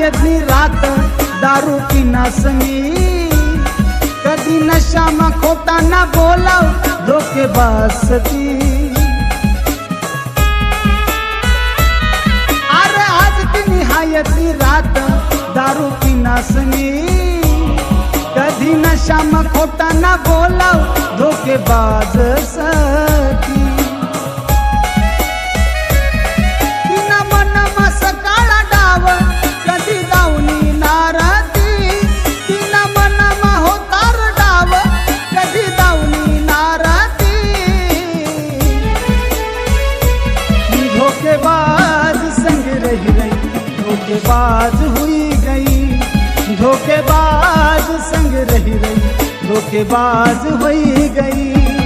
यदि रात दारू की ना संगी। कभी नशा में खोटा ना बोला रोके बस दी अरे आज की निहायती रात दारू की ना संगी। कभी नशा में खोटा ना बोला धोखेबाज सर धोखेबाज हुई गई धोखेबाज संग रही रही धोखेबाज हुई गई।